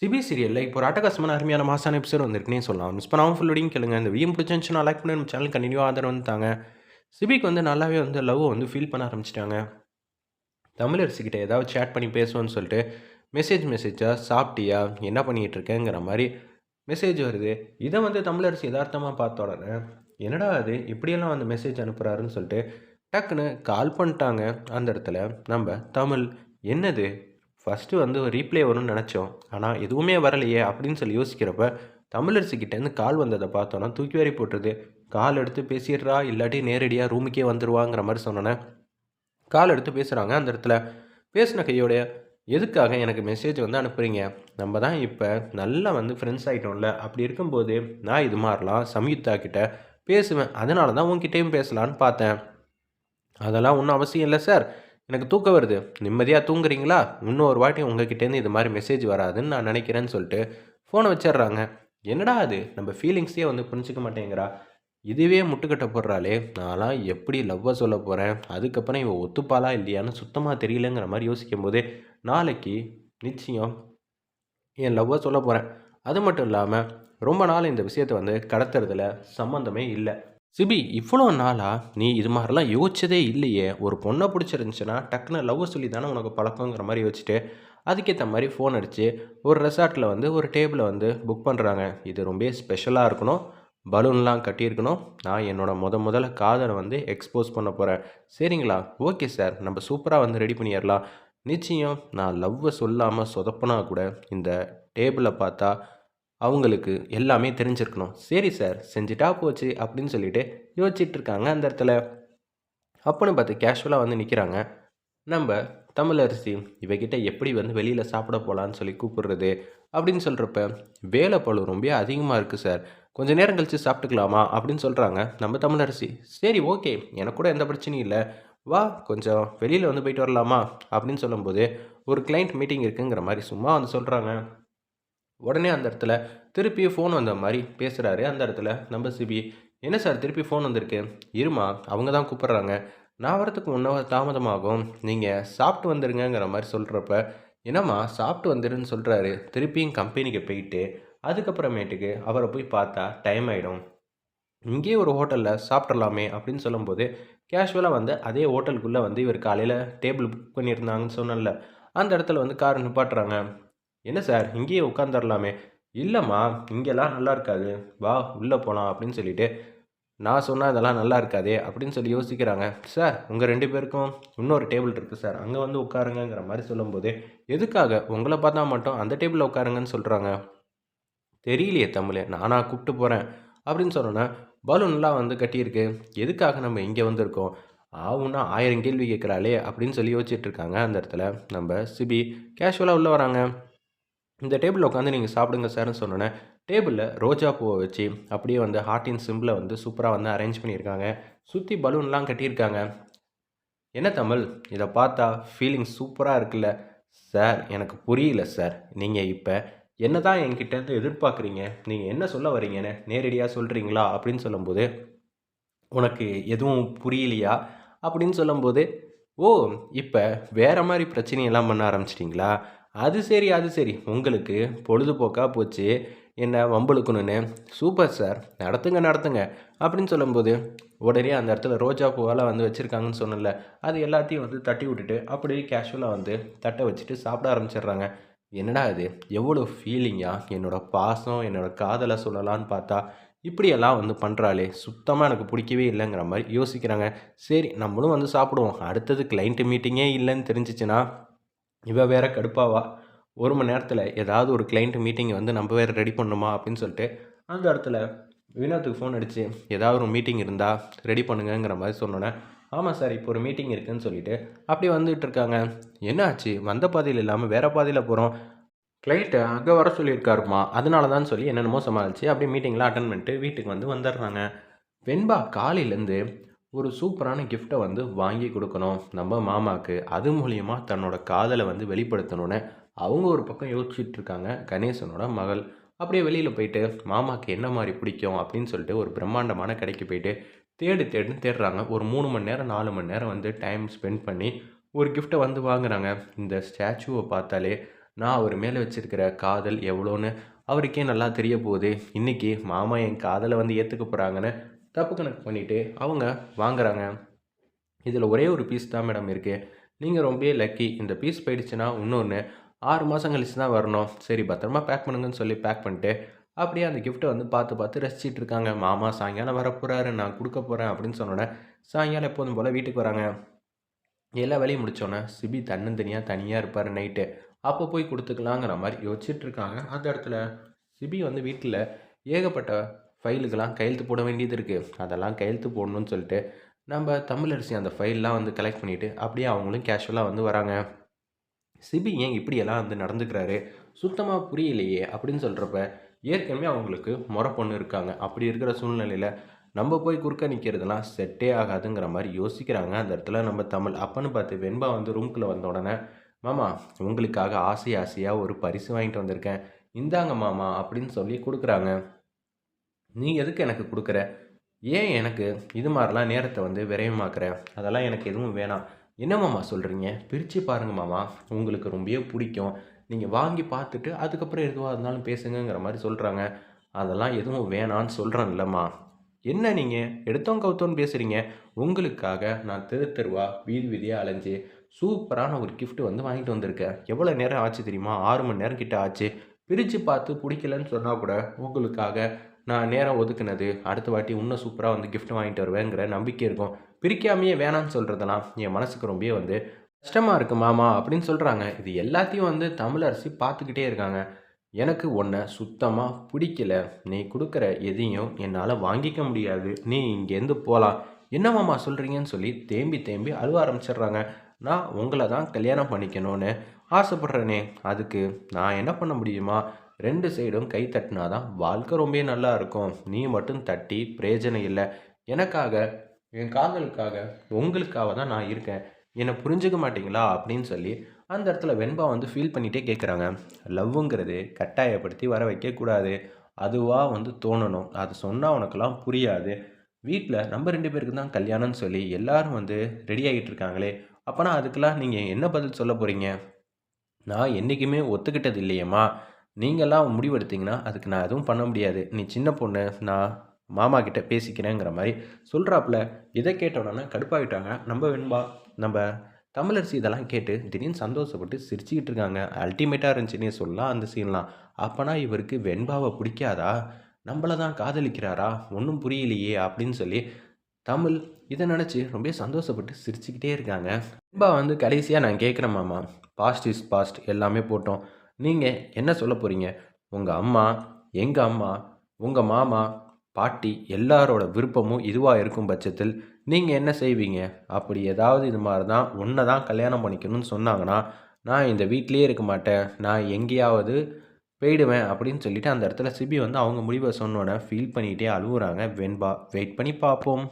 CP சீரியலில் இப்போ ஒரு அட்டகாசமான அருமையான மாசான எபிசோட் வந்திருக்குன்னே சொல்லலாம். மிஸ் பண்ணாமல் ஃபுல்லோடையும் கேளுங்க. இந்த வீம் பிடிச்சிருந்துச்சுன்னா லைக் பண்ணி நம்ம சேனல் கண்டினியூ ஆதரவு வந்துட்டாங்க. சிபிக்கு வந்து நல்லாவே வந்து லவ் வந்து ஃபீல் பண்ண ஆரம்பிச்சிட்டாங்க. தமிழரசிக்கிட்ட ஏதாவது சேட் பண்ணி பேசுவோன்னு சொல்லிட்டு மெசேஜ் மெசேஜாக சாப்பிட்டியா என்ன பண்ணிகிட்டு இருக்கேங்கிற மாதிரி மெசேஜ் வருது. இதை வந்து தமிழரசி யதார்த்தமாக பார்த்த உடனே என்னடா அது இப்படியெல்லாம் வந்து மெசேஜ் அனுப்புகிறாருன்னு சொல்லிட்டு டக்குன்னு கால் பண்ணிட்டாங்க. அந்த இடத்துல நம்ம தமிழ் என்னது? ஃபஸ்ட்டு வந்து ஒரு ரீப்ளே வரும்னு நினச்சோம். ஆனால் எதுவுமே வரலையே அப்படின்னு சொல்லி யோசிக்கிறப்ப தமிழரசுக்கிட்டேருந்து கால் வந்ததை பார்த்தோன்னா தூக்கி வாரி போட்டுருது. கால் எடுத்து பேசிடுறா இல்லாட்டி நேரடியாக ரூமுக்கே வந்துடுவாங்கிற மாதிரி சொன்னோன்னே கால் எடுத்து பேசுகிறாங்க அந்த இடத்துல பேசின கையோடைய எதுக்காக எனக்கு மெசேஜ் வந்து அனுப்புகிறீங்க நம்ம தான் இப்போ நல்லா வந்து ஃப்ரெண்ட்ஸ் ஆகிட்டோம்ல அப்படி இருக்கும்போது நான் இது மாதிரிலாம் சம்யுக்தா கிட்ட பேசுவேன். அதனால தான் உங்ககிட்டயும் பேசலான்னு பார்த்தேன். அதெல்லாம் ஒன்றும் அவசியம் இல்லை சார் எனக்கு தூக்கம் வருது. நிம்மதியாக தூங்குறீங்களா? இன்னொரு வாட்டி உங்ககிட்டேருந்து இது மாதிரி மெசேஜ் வராதுன்னு நான் நினைக்கிறேன்னு சொல்லிட்டு ஃபோனை வச்சிடுறாங்க என்னடா அது? நம்ம ஃபீலிங்ஸே வந்து புரிஞ்சிக்க மாட்டேங்கிறா. இதுவே முட்டுக்கட்ட போடுறாளே. நான்லாம் எப்படி லவ்வை சொல்ல போகிறேன் அதுக்கப்புறம் இவன் ஒத்துப்பாளா இல்லையான்னு சுத்தமாக தெரியலங்கிற மாதிரி யோசிக்கும் போது நாளைக்கு நிச்சயம் என் லவ்வை சொல்ல போகிறேன் அது மட்டும் இல்லாமல் ரொம்ப நாள் இந்த விஷயத்தை வந்து கடத்துறதுல சம்மந்தமே இல்லை. சிபி இவ்வளோ நாளாக நீ இது மாதிரிலாம் யோசிச்சதே இல்லையே. ஒரு பொண்ணை பிடிச்சிருந்துச்சுன்னா டக்குன்னு லவ் சொல்லி தானே உனக்கு பழக்கங்கிற மாதிரி யோசிச்சுட்டு அதுக்கேற்ற மாதிரி ஃபோன் அடித்து ஒரு ரெசார்ட்டில் வந்து ஒரு டேபிளை வந்து புக் பண்ணுறாங்க இது ரொம்ப ஸ்பெஷலாக இருக்கணும். பலூன்லாம் கட்டியிருக்கணும். நான் என்னோட முத முதல்ல காதலை வந்து எக்ஸ்போஸ் பண்ண போகிறேன் சரிங்களா? Okay sir. நம்ம சூப்பராக வந்து ரெடி பண்ணிடலாம். நிச்சயம் நான் லவ்வை சொல்லாமல் சொதப்பினா கூட இந்த டேபிளை பார்த்தா அவங்களுக்கு எல்லாமே தெரிஞ்சிருக்கணும். சரி சார் செஞ்சுட்டா போச்சு அப்படின்னு சொல்லிட்டு யோசிச்சுட்டு இருக்காங்க அந்த இடத்துல. அப்போன்னு பார்த்து கேஷுவலாக வந்து நிற்கிறாங்க நம்ம தமிழரசி இவகிட்ட எப்படி வந்து வெளியில் சாப்பிட போகலான்னு சொல்லி கூப்பிடுறது அப்படின்னு சொல்கிறப்ப வேலை பழு ரொம்ப அதிகமாக இருக்குது சார். கொஞ்சம் நேரம் கழித்து சாப்பிட்டுக்கலாமா அப்படின்னு சொல்கிறாங்க நம்ம தமிழரசி. சரி ஓகே எனக்கு கூட எந்த பிரச்சனையும் இல்லை. வா கொஞ்சம் வெளியில் வந்து போயிட்டு வரலாமா அப்படின்னு சொல்லும்போது ஒரு கிளைண்ட் மீட்டிங் இருக்குங்கிற மாதிரி சும்மா வந்து சொல்கிறாங்க உடனே அந்த இடத்துல திருப்பி ஃபோன் வந்த மாதிரி பேசுகிறாரு அந்த இடத்துல நம்ம சிபி என்ன சார் திருப்பி ஃபோன் வந்திருக்கு? இருமா அவங்க தான் கூப்பிட்றாங்க. நான் வரத்துக்கு முன்ன தாமதமாகும். நீங்கள் சாப்பிட்டு வந்துருங்கங்கிற மாதிரி சொல்கிறப்ப என்னம்மா சாப்பிட்டு வந்துருன்னு சொல்கிறாரு திருப்பியும் கம்பெனிக்கு போயிட்டு அதுக்கப்புறமேட்டுக்கு அவரை போய் பார்த்தா டைம் ஆகிடும் இங்கேயே ஒரு ஹோட்டலில் சாப்பிட்றலாமே அப்படின்னு சொல்லும்போது கேஷுவலாக வந்து அதே ஹோட்டலுக்குள்ளே வந்து இவர் காலையில் டேபிள் புக் பண்ணியிருந்தாங்கன்னு சொன்னல அந்த இடத்துல வந்து கார் நிப்பாட்டுறாங்க. என்ன சார் இங்கேயே உட்காந்துடலாமே இல்லைம்மா இங்கெல்லாம் நல்லா இருக்காது. வா உள்ளே போகலாம் அப்படின்னு சொல்லிட்டு. நான் சொன்னால் இதெல்லாம் நல்லா இருக்காதே அப்படின்னு சொல்லி யோசிக்கிறாங்க. சார் உங்கள் ரெண்டு பேருக்கும் இன்னொரு டேபிள் இருக்குது சார். அங்கே வந்து உட்காருங்கிற மாதிரி சொல்லும்போது எதுக்காக? உங்களை பார்த்தா மட்டும் அந்த டேபிளில் உட்காருங்கன்னு சொல்கிறாங்க தெரியலையே தமிழ் நானாக கூப்பிட்டு போகிறேன் அப்படின்னு சொன்னோன்னே பலூன்லாம் வந்து கட்டியிருக்கு. எதுக்காக நம்ம இங்கே வந்திருக்கோம்? ஆவுன்னா ஆயிரம் கேள்வி கேட்குறாளே அப்படின்னு சொல்லி யோசிச்சுட்டு இருக்காங்க அந்த இடத்துல. நம்ம சிபி கேஷுவலாக உள்ளே வராங்க. இந்த டேபிளில் உட்காந்து நீங்கள் சாப்பிடுங்க சார்னு சொன்னோன்னே டேபிளில் ரோஜா பூவை வச்சு அப்படியே வந்து ஹார்ட்டின் சிம்பிளை வந்து சூப்பராக வந்து அரேஞ்ச் பண்ணியிருக்காங்க. சுற்றி பலூன்லாம் கட்டியிருக்காங்க. என்ன தமிழ்? இதை பார்த்தா ஃபீலிங் சூப்பராக இருக்குல்ல? சார் எனக்கு புரியல சார் நீங்கள் இப்போ என்ன தான் என்கிட்டருந்து எதிர்பார்க்குறீங்க? நீங்கள் என்ன சொல்ல வரீங்கன்னு நேரடியாக சொல்கிறீங்களா அப்படின்னு சொல்லும்போது உனக்கு எதுவும் புரியலையா? அப்படின்னு சொல்லும்போது ஓ இப்போ வேறு மாதிரி பிரச்சனையெல்லாம் பண்ண ஆரம்பிச்சிட்டிங்களா? அது சரி அது சரி. உங்களுக்கு பொழுதுபோக்காக போச்சு. என்ன வம்புழுக்கணுன்னு சூப்பர் சார். நடத்துங்க நடத்துங்க. அப்படின்னு சொல்லும்போது உடனே அந்த இடத்துல ரோஜா பூவெல்லாம் வந்து வச்சுருக்காங்கன்னு சொன்னல அது எல்லாத்தையும் வந்து தட்டி விட்டுட்டு அப்படியே கேஷுவலாக வந்து தட்டை வச்சுட்டு சாப்பிட ஆரம்பிச்சிடுறாங்க. என்னடா இது? எவ்வளோ ஃபீலிங்காக என்னோடய பாசம் என்னோடய காதலை சொல்லலான்னு பார்த்தா இப்படியெல்லாம் வந்து பண்ணுறாளே சுத்தமாக எனக்கு பிடிக்கவே இல்லைங்கிற மாதிரி யோசிக்கிறாங்க. சரி நம்மளும் வந்து சாப்பிடுவோம். அடுத்தது கிளைண்ட்டு மீட்டிங்கே இல்லைன்னு தெரிஞ்சிச்சுன்னா இவ வேற கடுப்பாவா? ஒரு மணி நேரத்தில் ஏதாவது ஒரு கிளைண்ட் மீட்டிங் வந்து நம்ம வேறு ரெடி பண்ணணுமா அப்படின்னு சொல்லிட்டு அந்த இடத்துல வினோத்துக்கு ஃபோன் அடித்து ஏதாவது ஒரு மீட்டிங் இருந்தால் ரெடி பண்ணுங்கங்கிற மாதிரி சொன்னோன்னே ஆமாம் சார் இப்போ ஒரு மீட்டிங் இருக்குதுன்னு சொல்லிட்டு அப்படி வந்துகிட்டு இருக்காங்க. என்ன ஆச்சு வந்த பாதையில் இல்லாமல் வேறு பாதையில் போகிறோம் கிளைண்ட்டை அங்கே வர சொல்லியிருக்காருமா? அதனால தான் சொல்லி என்னென்னமோ சமாளித்து அப்படியே மீட்டிங்லாம் அட்டன் பண்ணிட்டு வீட்டுக்கு வந்து வந்துடுறாங்க. வெண்பா காலையிலேருந்து ஒரு சூப்பரான கிஃப்ட்டை வந்து வாங்கி கொடுக்கணும். நம்ம மாமாவுக்கு அது மூலியமாக தன்னோட காதலை வந்து வெளிப்படுத்தணும்னு அவங்க ஒரு பக்கம் யோசிச்சுட்டு இருக்காங்க. கணேசனோட மகள். அப்படியே வெளியில் போயிட்டு மாமாவுக்கு என்ன மாதிரி பிடிக்கும்? அப்படின்னு சொல்லிட்டு ஒரு பிரம்மாண்டமான கடைக்கு போயிட்டு தேடு தேடுன்னு தேடுறாங்க. ஒரு மூணு மணி நேரம் நாலு மணி நேரம் வந்து டைம் ஸ்பெண்ட் பண்ணி ஒரு கிஃப்ட்டை வந்து வாங்குறாங்க. இந்த ஸ்டாச்சுவை பார்த்தாலே நான் அவர் மேலே வச்சிருக்கிற காதல் எவ்வளோன்னு அவருக்கே நல்லா தெரிய போகுது இன்றைக்கி மாமா என் காதலை வந்து ஏற்றுக்க போகிறாங்கன்னு தப்பு கணக்கு பண்ணிவிட்டு அவங்க வாங்குறாங்க. இதில் ஒரே ஒரு பீஸ் தான் மேடம் இருக்குது நீங்கள் ரொம்ப லக்கி இந்த பீஸ் போயிடுச்சுன்னா இன்னொன்று ஆறு மாதம் கழிச்சு தான் வரணும். சரி பத்திரமா பேக் பண்ணுங்கன்னு சொல்லி பேக் பண்ணிட்டு அப்படியே அந்த கிஃப்ட்டை வந்து பார்த்து பார்த்து ரசிச்சிட்டு இருக்காங்க. மாமா சாயங்காலம் வரப்போகிறாரு நான் கொடுக்க போகிறேன் அப்படின்னு சொன்னோன்னே சாயங்காலம் எப்போதும் போல் வீட்டுக்கு வராங்க. எல்லா வேலையும் முடித்தோன்னே சிபி தன்னந்தனியாக தனியாக இருப்பார் நைட்டு அப்போ போய் கொடுத்துக்கலாங்கிற மாதிரி யோசிச்சுட்டு இருக்காங்க அந்த இடத்துல சிபி வந்து வீட்டில் ஏகப்பட்ட ஃபைலுக்கெல்லாம் கையெழுத்து போட வேண்டியது இருக்குது அதெல்லாம் கையெழுத்து போடணும்னு சொல்லிட்டு நம்ம தமிழரசி அந்த ஃபைல்லாம் வந்து கலெக்ட் பண்ணிவிட்டு அப்படியே அவங்களும் கேஷுவலாக வந்து வராங்க. சிபி ஏன் இப்படியெல்லாம் வந்து நடந்துக்கிறாரு? சுத்தமாக புரியலையே அப்படின்னு சொல்கிறப்ப ஏற்கனவே அவங்களுக்கு முறை பொண்ணு இருக்காங்க. அப்படி இருக்கிற சூழ்நிலையில் நம்ம போய் குறுக்க நிற்கிறதுலாம் செட்டே ஆகாதுங்கிற மாதிரி யோசிக்கிறாங்க. அந்த இடத்துல நம்ம தமிழ் அப்பன்னு பார்த்து வெண்பா வந்து ரூம்குள்ளே வந்த உடனே மாமா உங்களுக்காக ஆசை ஆசையாக ஒரு பரிசு வாங்கிட்டு வந்திருக்கேன். இந்தாங்க மாமா அப்படின்னு சொல்லி கொடுக்குறாங்க. நீ எதுக்கு எனக்கு கொடுக்குற? ஏன் எனக்கு இது மாதிரிலாம் நேரத்தை வந்து விரைவமாக்குற அதெல்லாம் எனக்கு எதுவும் வேணாம். என்ன மாமா சொல்கிறீங்க பிரித்து பாருங்க மாமா. உங்களுக்கு ரொம்பவே பிடிக்கும். நீங்கள் வாங்கி பார்த்துட்டு அதுக்கப்புறம் எதுவாக இருந்தாலும் பேசுங்கங்கிற மாதிரி சொல்கிறாங்க அதெல்லாம் எதுவும் வேணான்னு சொல்கிறேன்லம்மா என்ன நீங்கள் எடுத்தோம் கவுத்தோன்னு பேசுகிறீங்க உங்களுக்காக நான் தெரு தெருவாக வீதி வீதியாக அலைஞ்சு சூப்பரான ஒரு கிஃப்ட் வந்து வாங்கிட்டு வந்திருக்கேன் எவ்வளோ நேரம் ஆச்சு தெரியுமா? ஆறு மணி நேரம் கிட்ட ஆச்சு. பிரித்து பார்த்து பிடிக்கலன்னு சொன்னால் கூட உங்களுக்காக நான் நேரம் ஒதுக்குனது. அடுத்த வாட்டி இன்னும் சூப்பராக வந்து கிஃப்ட் வாங்கிட்டு வருவேங்கிற நம்பிக்கை இருக்கும். பிரிக்காமையே வேணான்னு சொல்கிறதெல்லாம் என் மனசுக்கு ரொம்பவே வந்து கஷ்டமாக இருக்குது மாமா அப்படின்னு சொல்கிறாங்க இது எல்லாத்தையும் வந்து தமிழரசி பார்த்துக்கிட்டே இருக்காங்க. எனக்கு உன்னை சுத்தமாக பிடிக்கல. நீ கொடுக்குற எதையும் என்னால் வாங்கிக்க முடியாது. நீ இங்கேருந்து போகலாம் என்ன மாமா சொல்கிறீங்கன்னு சொல்லி தேம்பி தேம்பி அழுவ ஆரம்பிச்சிடுறாங்க. நான் உங்களை தான் கல்யாணம் பண்ணிக்கணும்னு ஆசைப்பட்றேனே. அதுக்கு நான் என்ன பண்ண முடியுமா? ரெண்டு சைடும் கை தட்டினா தான் வாழ்க்கை ரொம்பவே நல்லா இருக்கும். நீ மட்டும் தட்டி பிரயோஜனம் இல்லை. எனக்காக என் காதலுக்காக உங்களுக்காக தான் நான் இருக்கேன். என்னை புரிஞ்சுக்க மாட்டீங்களா? அப்படின்னு சொல்லி அந்த இடத்துல வெண்பா வந்து ஃபீல் பண்ணிகிட்டே கேட்குறாங்க லவ்வுங்கிறது கட்டாயப்படுத்தி வர வைக்கக்கூடாது அதுவாக வந்து தோணணும். அது சொன்னால் உனக்கெல்லாம் புரியாது. வீட்டில் நம்ம ரெண்டு பேருக்கு தான் கல்யாணம்னு சொல்லி எல்லாரும் வந்து ரெடி ஆகிட்டு இருக்காங்களே. அப்போனா அதுக்கெல்லாம் நீங்கள் என்ன பதில் சொல்ல போகிறீங்க நான் என்றைக்குமே ஒத்துக்கிட்டது இல்லையேம்மா. நீங்களாம் முடிவெடுத்தீங்கன்னா அதுக்கு நான் எதுவும் பண்ண முடியாது. நீ சின்ன பொண்ணு நான் மாமா கிட்ட பேசிக்கிறேங்கிற மாதிரி சொல்கிறாப்புல இதை கேட்டோடனே கடுப்பாகிட்டாங்க நம்ம வெண்பா நம்ம தமிழரசி இதெல்லாம் கேட்டு திடீர்னு சந்தோஷப்பட்டு சிரிச்சுக்கிட்டு இருக்காங்க. அல்டிமேட்டாக இருந்துச்சுன்னே சொல்லலாம் அந்த சீன்லாம். அப்போனா இவருக்கு வெண்பாவை பிடிக்காதா? நம்மளை தான் காதலிக்கிறாரா? ஒன்றும் புரியலையே அப்படின்னு சொல்லி தமிழ் இதை நினச்சி ரொம்ப சந்தோஷப்பட்டு சிரிச்சுக்கிட்டே இருக்காங்க. அன்பா வந்து கடைசியாக நான் கேட்குறேன் மாமா பாஸ்ட் இஸ் பாஸ்ட் எல்லாமே போட்டோம். நீங்கள் என்ன சொல்ல போகிறீங்க உங்கள் அம்மா எங்கள் அம்மா உங்கள் மாமா பாட்டி எல்லாரோட விருப்பமும் இதுவாக இருக்கும் பட்சத்தில் நீங்கள் என்ன செய்வீங்க? அப்படி ஏதாவது இது மாதிரி தான் உன்னை தான் கல்யாணம் பண்ணிக்கணும்னு சொன்னாங்கன்னா நான் இந்த வீட்லேயே இருக்க மாட்டேன். நான் எங்கேயாவது போயிடுவேன் அப்படின்னு சொல்லிட்டு அந்த இடத்துல சிபி வந்து அவங்க முடிவை சொன்னோன்னே ஃபீல் பண்ணிகிட்டே அழுகுறாங்க வெண்பா வெயிட் பண்ணி பார்ப்போம்.